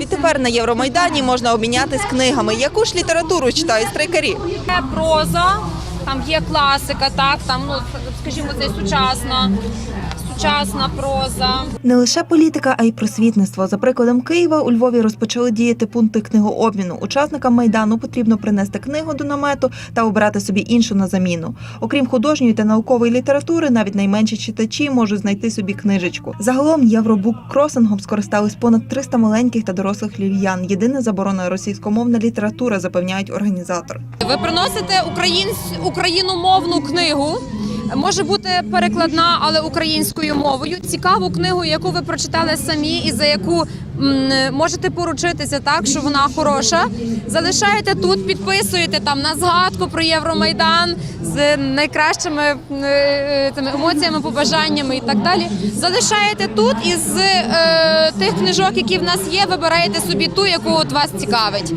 Відтепер на Євромайдані можна обмінятись книгами. Яку ж літературу читають страйкарі? Є проза, там є класика, так, там, ну, скажімо, це сучасна, сучасна проза. Не лише політика, а й просвітництво. За прикладом Києва у Львові розпочали діяти пункти книгообміну. Учасникам майдану потрібно принести книгу до намету та обрати собі іншу на заміну. Окрім художньої та наукової літератури, навіть найменші читачі можуть знайти собі книжечку. Загалом євробук кросингом скористались понад 300 маленьких та дорослих львів'ян. Єдина заборона російськомовна література, запевняють організатори. Ви приносите українсь, україномовну книгу. Може бути перекладна, але українською мовою. Цікаву книгу, яку ви прочитали самі, і за яку м, можете поручитися так, що вона хороша. Залишаєте тут, підписуєте там на згадку про Євромайдан з найкращими е, тими емоціями, побажаннями і так далі. Залишаєте тут і з е, тих книжок, які в нас є, вибираєте собі ту, яку от вас цікавить.